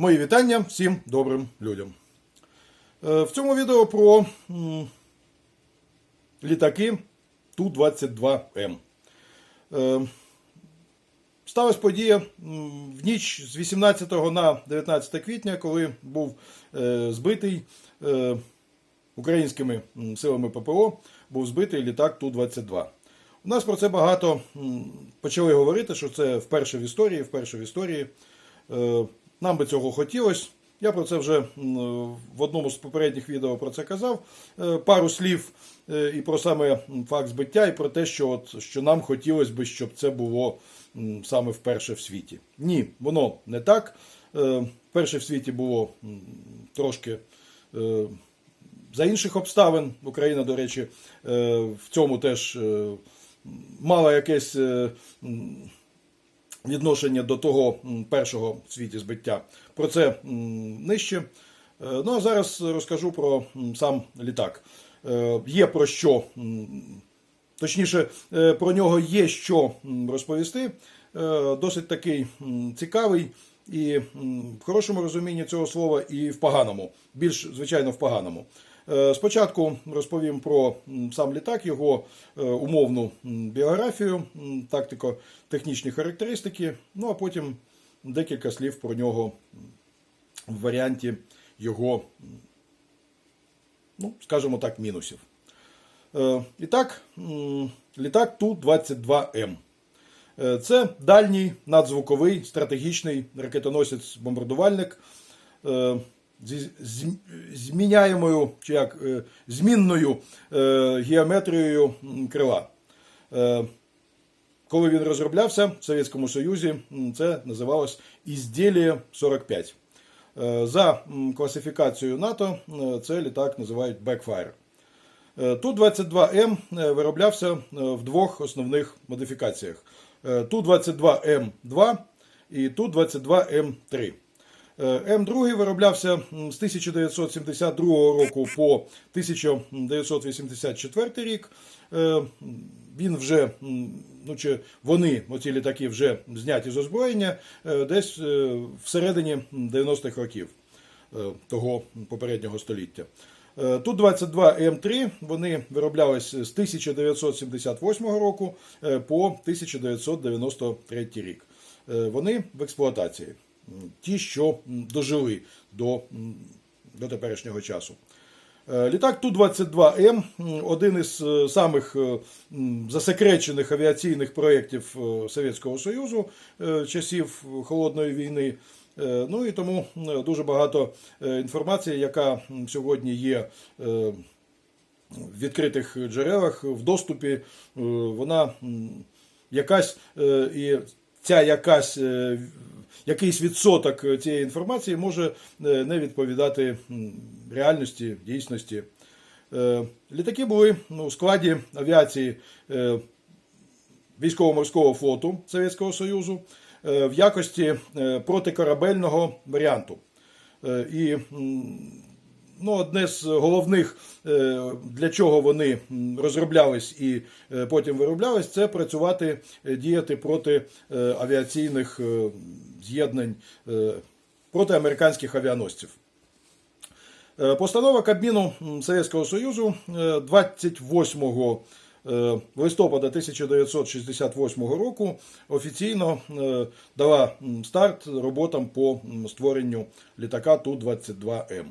Мої вітання всім добрим людям. Е, В цьому відео про літаки Ту-22М. Е, Сталася подія в ніч з 18 на 19 квітня, коли був е, збитий українськими силами ППО, був збитий літак Ту-22. У нас про це багато почали говорити, що це вперше в історії, вперше в історії. Нам би цього хотілося. Я про це вже в одному з попередніх відео про це казав. Е, Пару слів е, і про саме факт збиття, і про те, що, от, що нам хотілося б, щоб це було саме вперше в світі. Ні, воно не так. Е, Вперше в світі було трошки. За інших обставин Україна, до речі, в цьому теж мала якесь відношення до того першого в світі збиття. Про це нижче. Е, Ну а зараз розкажу про сам літак. Е, Є про що, точніше, е, про нього є що розповісти. Досить такий цікавий і в хорошому розумінні цього слова, і в поганому, більш звичайно в поганому. Е, Спочатку розповім про сам літак, його е, умовну біографію, тактико-технічні характеристики, ну а потім декілька слів про нього в варіанті його, ну, скажімо так, мінусів. Е, І так, літак Ту-22М. Е, Це дальній надзвуковий стратегічний ракетоносець-бомбардувальник зміняємою чи як е, змінною е, геометрією крила. Е, Коли він розроблявся в Совєтському Союзі, це називалось Ізділія 45. Е, За класифікацією НАТО це літак називають Backfire. Е, Ту-22М е, вироблявся в двох основних модифікаціях: Е, Ту-22М2 і Ту-22М3. Е, М2 вироблявся з 1972 року по 1984 рік. Е, Він вже, ну чи вони, оці літаки, вже зняті з озброєння е, десь всередині 90-х років того попереднього століття. Тут 22 М3 вони вироблялись з 1978 року по 1993 рік. Вони в експлуатації, ті, що дожили до, до теперішнього часу. Е, Літак Ту-22М один із е, самих е, засекречених авіаційних проєктів Совєтського Союзу часів Холодної війни. Ну і тому дуже багато інформації, яка сьогодні є в відкритих джерелах, в доступі, вона якась і ця якась. Е, Якийсь відсоток цієї інформації може е, не відповідати реальності, дійсності. Е, Літаки були ну, у складі авіації е, військово-морського флоту Совєтського Союзу е, в якості е, протикорабельного варіанту. Е, І ну, одне з головних, е, для чого вони розроблялись і е, потім вироблялись, це працювати, е, діяти проти авіаційних з'єднань, проти американських авіаносців. Постанова Кабміну Совєтського Союзу е, 28 е, листопада 1968 року офіційно дала старт роботам по створенню літака Ту-22М.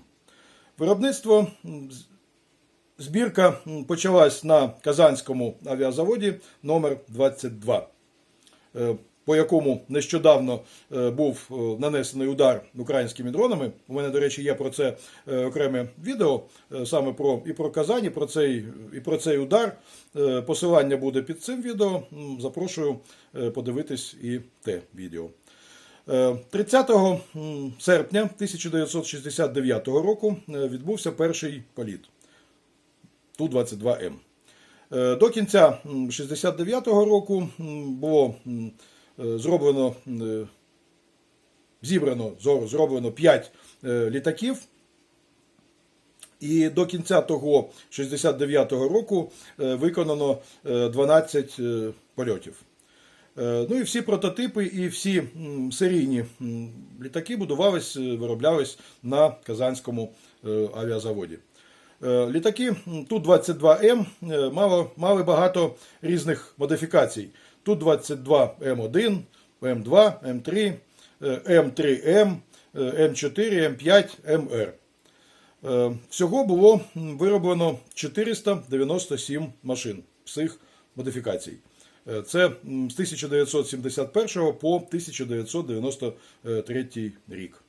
Виробництво збірка почалась на Казанському авіазаводі номер 22 е, по якому нещодавно е, був е, нанесений удар українськими дронами. У мене, до речі, є про це окреме відео саме про і про Казань, і про цей, і про цей удар. Посилання буде під цим відео. Запрошую подивитись і те відео. Е, 30 серпня 1969 року е, відбувся перший політ Ту-22М. Е, До кінця 69-го року було е, зроблено е, зібрано зроблено 5 літаків. І до кінця того 69-го року е, виконано е, 12 е, польотів. Е, Ну і всі прототипи і всі серійні літаки будувались, е, вироблялись на Казанському е, авіазаводі. Літаки м, Ту-22М е, мали багато різних модифікацій. Ту-22М1, М2, М3, е, М3М, е, М4, М5, МР. Всього було вироблено 497 машин всіх модифікацій. Е, Це з 1971 по 1993 рік.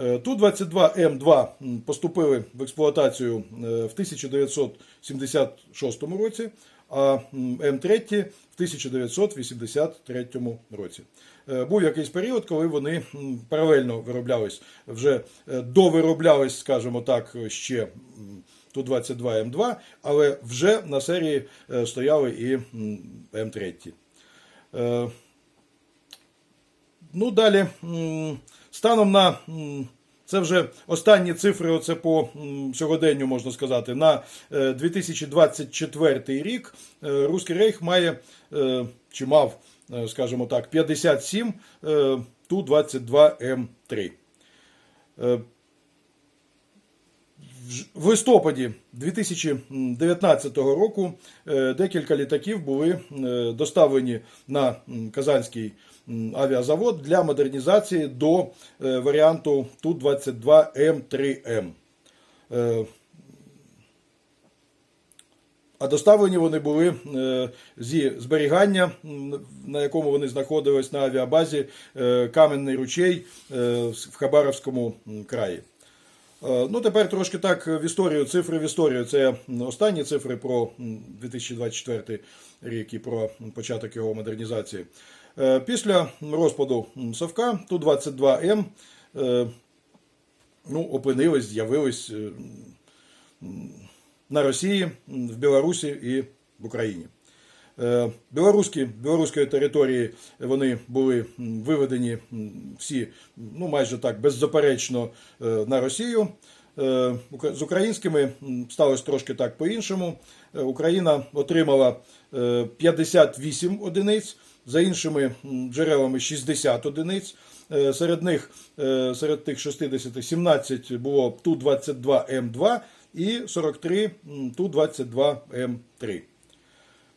Е, Ту-22М2 поступили в експлуатацію е, в 1976 році, а м, М3 в 1983 році. Був якийсь період, коли вони паралельно вироблялись, вже довироблялись, скажімо так, ще м, Ту-22М2, але вже на серії е, стояли і м, М3. Е, Ну, далі, станом на це вже останні цифри, оце по сьогоденню можна сказати. На е, 2024 рік е, Руський Рейх має чи мав, скажімо так, 57 е, Ту-22М3. В- листопаді 2019 року е, декілька літаків були е, доставлені на Казанський авіазавод для модернізації до е, варіанту Ту-22М3М. Е, А доставлені вони були зі зберігання, на якому вони знаходились на авіабазі Кам'яний ручей в Хабаровському краї. Е, Ну, тепер трошки так в історію, цифри в історію. Це останні цифри про 2024 рік і про початок його модернізації. Е, Після розпаду м, Совка Ту-22М е, ну, опинились, з'явились на Росії, в Білорусі і в Україні. Е, Білоруські, білоруської території вони були виведені всі, ну майже так беззаперечно е, на Росію. Е, З українськими сталося трошки так по-іншому. Україна отримала е, 58 одиниць, за іншими джерелами 60 одиниць. Серед них, серед тих 60, 17 було Ту-22М2 і 43 м, Ту-22М3.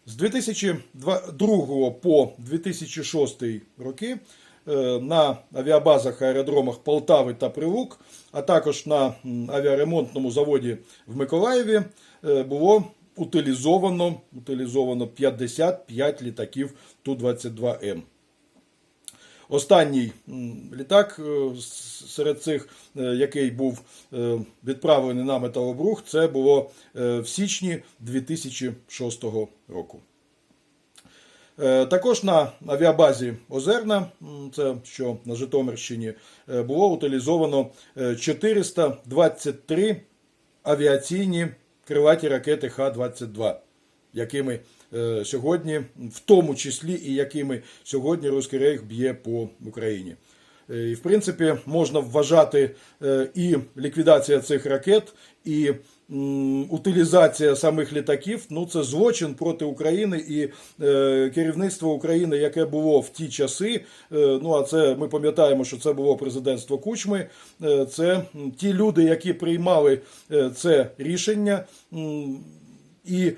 З 2002 по 2006 роки е, на авіабазах аеродромах Полтави та Прилук, а також на авіаремонтному заводі в Миколаєві е, було утилізовано, утилізовано 55 літаків Ту-22М. Останній літак е, серед цих, е, який був е, відправлений на металобрух, це було в січні 2006 року. Також на авіабазі Озерна, це що на Житомирщині, було утилізовано е, 423 авіаційні крилаті ракети Х-22, якими сьогодні, в тому числі і якими сьогодні Руський Рейх б'є по Україні. Е, І, в принципі, можна вважати е, і ліквідація цих ракет, і утилізація самих літаків. Ну, це злочин проти України і е, керівництво України, яке було в ті часи. е, Ну а це ми пам'ятаємо, що це було президентство Кучми. е, Це ті люди, які приймали е, це рішення. І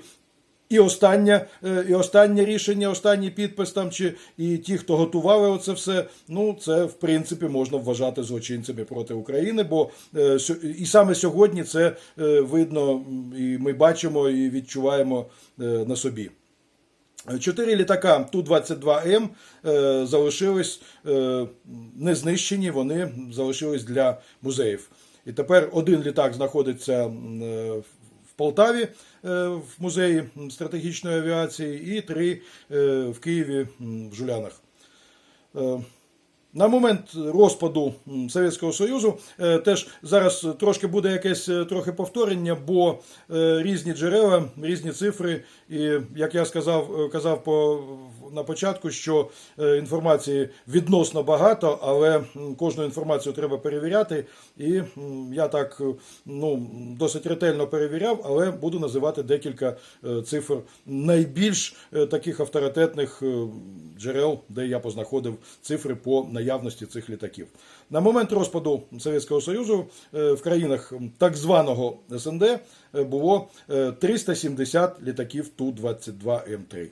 і останнє, е, і останнє рішення, останній підпис там, чи і ті, хто готували оце все, ну це в принципі можна вважати злочинцями проти України, бо е, і саме сьогодні це е, видно, і ми бачимо і відчуваємо на собі. Чотири літака Ту-22М е, залишились не знищені, вони залишились для музеїв. І тепер один літак знаходиться Полтаві е, в музеї стратегічної авіації, і три е, в Києві в Жулянах. Е, На момент розпаду Совєтського Союзу теж зараз трошки буде якесь трохи повторення, бо різні джерела, різні цифри, і як я сказав, казав по на початку, що е, інформації відносно багато, але кожну інформацію треба перевіряти. І я так е, ну, досить ретельно перевіряв, але буду називати декілька е, цифр найбільш таких авторитетних джерел, де я познаходив цифри по наявності цих літаків. На момент розпаду Совєтського Союзу в країнах так званого СНД було е, 370 літаків Ту-22М3.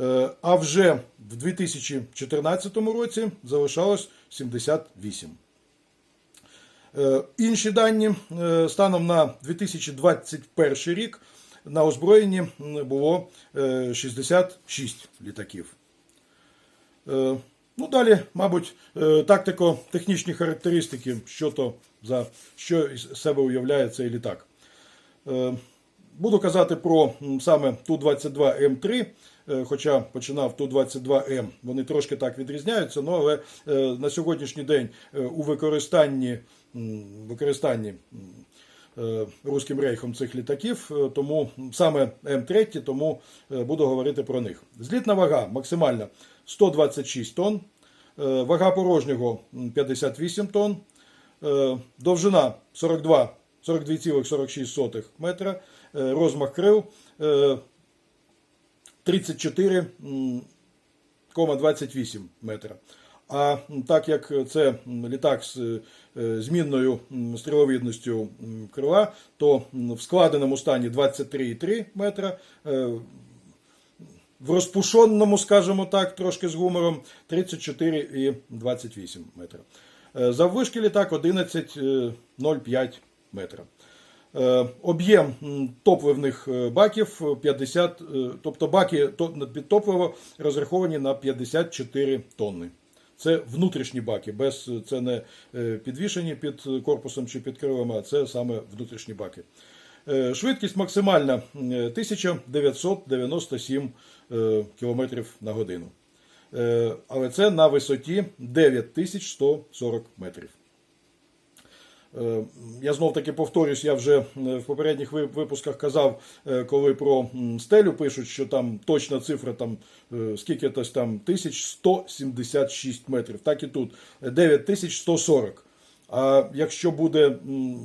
Е, А вже в 2014 році залишалось 78. Е, Інші дані е, станом на 2021 рік на озброєнні було е, 66 літаків. Ну, далі, мабуть, тактико-технічні характеристики, що то за що із себе уявляє цей літак. Буду казати про саме Ту-22М3, е, хоча починав Ту-22М. Вони трошки так відрізняються, ну, але е, на сьогоднішній день е, у використанні, використанні Руським рейхом цих літаків, тому саме М3, тому буду говорити про них. Злітна вага максимальна 126 тонн, вага порожнього 58 тонн, довжина 42 42,46 метра, розмах крил е, 34,28 метра. А так як це літак з е, змінною м, крила, то в складеному стані 23,3 метра, е, в розпушеному, скажімо так, трошки з гумором 34,28 метра. Е, Заввишки літак 11,05 метра. Е, Об'єм топливних е, баків 50, е, тобто баки під топливо розраховані на 54 тонни. Це внутрішні баки, без це не підвішені під корпусом чи під крилами, а це саме внутрішні баки. Швидкість максимальна е, 1997 е, км на годину. Але це на висоті 9140 метрів. Е, Я знов таки повторюсь, я вже е, в попередніх випусках казав, е, коли про стелю пишуть, що там точна цифра там скільки там 1176 метрів. Так і тут 9140. А якщо буде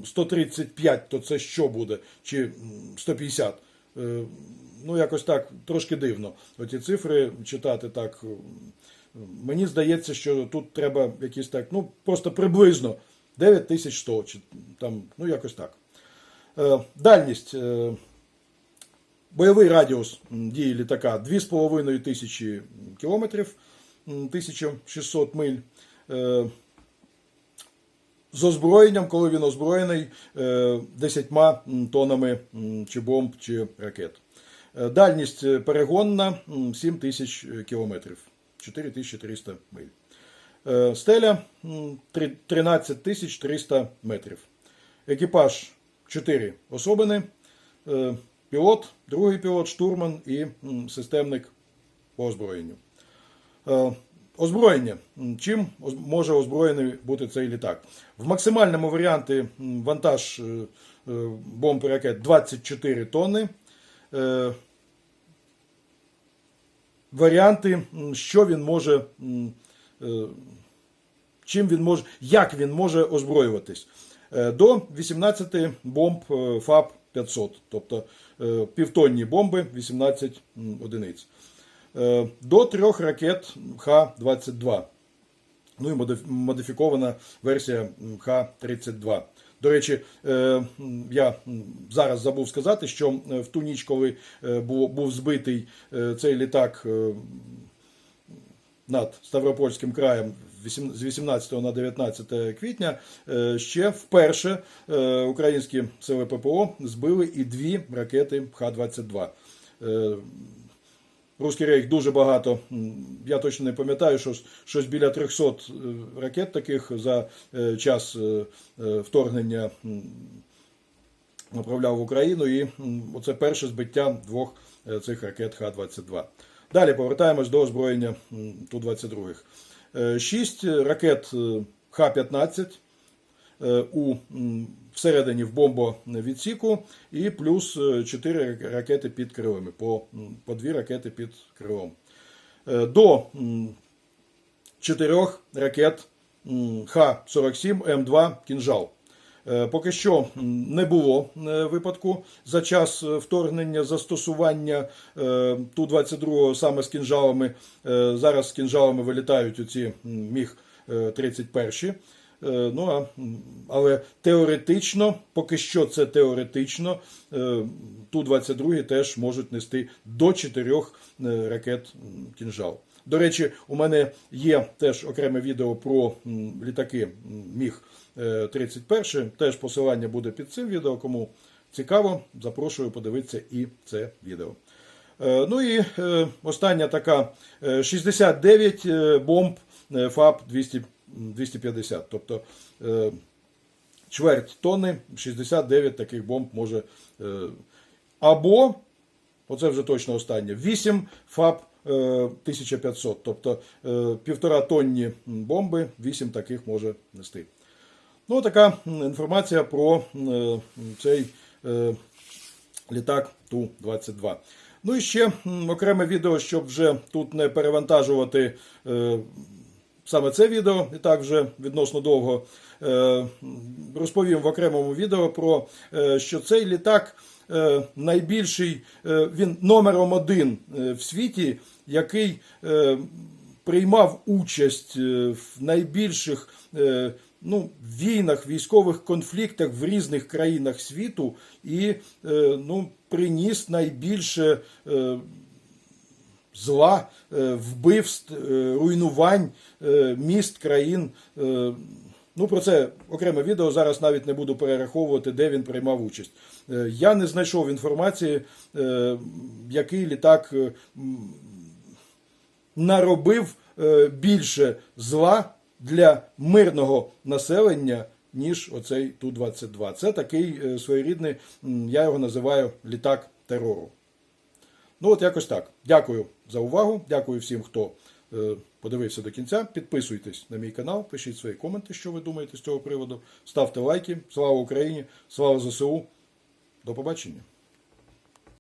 135, то це що буде? Чи 150? Е, Ну, якось так трошки дивно. Оці цифри читати так. Мені здається, що тут треба якісь так, ну просто приблизно 9100, чи там, ну якось так. Е, Дальність. е, Бойовий радіус дії літака 2,5 тисячі кілометрів, 1600 миль. Е, З озброєнням, коли він озброєний е, 10 м, тоннами м, чи бомб, чи ракет. Дальність перегонна м, 7 тисяч кілометрів, 4300 миль. Е, Стеля м, 13 тисяч 300 метрів. Екіпаж 4 особини. Е, Пілот, другий пілот, штурман і системник по озброєнню. Е, Озброєння. Чим може озброєний бути цей літак? В максимальному варіанті вантаж бомб ракет 24 тонни. Варіанти, що він може, чим він може, як він може озброюватись. Е, До 18 бомб е, ФАП 500, тобто е, півтонні бомби 18 одиниць. Е, До трьох ракет Х-22. Ну і модифікована версія Х-32. До речі, е, я зараз забув сказати, що е, в ту ніч, коли е, був, збитий е, цей літак е, над Ставропольським краєм з 18 на 19 квітня, е, ще вперше е, українські сили ППО збили і дві ракети Х-22. Е, Руський рейх дуже багато, я точно не пам'ятаю, що щось біля 300 е, ракет таких за час вторгнення направляв в Україну, і оце перше збиття двох цих ракет Х-22. Далі повертаємось до озброєння м, Ту-22. Е, Шість ракет е, Х-15 е, у всередині в бомбовідсіку і плюс 4 ракети під крилами, по, по 2 ракети під крилом. е, до м, чотирьох ракет Х-47 М2 «Кінжал». Е, Поки що не було е, випадку за час е, вторгнення застосування е, Ту-22 саме з кінжалами. Зараз з кінжалами вилітають оці міг е, 31 Е, Ну, а, але теоретично, поки що це теоретично, е, Ту-22 теж можуть нести до чотирьох е, ракет кінжал. До речі, у мене є теж окреме відео про літаки Міг 31. Теж посилання буде під цим відео. Кому цікаво, запрошую подивитися і це відео. Е, Ну і е, остання така е, 69 е, бомб е, ФАП 200, 250. Тобто е, чверть тонни, 69 таких бомб може. е, Або, оце вже точно останнє, 8 ФАП е, 1500. Тобто е, півтора тонні бомби, 8 таких може нести. Ну, така інформація про е, цей е, літак Ту-22. Ну і ще окреме відео, щоб вже тут не перевантажувати е, саме це відео, і так вже відносно довго. Розповім в окремому відео про що цей літак найбільший, він номером один в світі, який приймав участь в найбільших ну, війнах, військових конфліктах в різних країнах світу і е, ну, приніс найбільше е, зла, е, вбивств, е, руйнувань е, міст, країн. Ну, про це окреме відео. Зараз навіть не буду перераховувати, де він приймав участь. Я не знайшов інформації, який літак наробив більше зла для мирного населення, ніж оцей Ту-22. Це такий е, своєрідний, я його називаю літак терору. Ну, от якось так. Дякую за увагу. Дякую всім, хто е, подивився до кінця. Підписуйтесь на мій канал, пишіть свої коменти, що ви думаєте з цього приводу. Ставте лайки. Слава Україні! Слава ЗСУ! До побачення!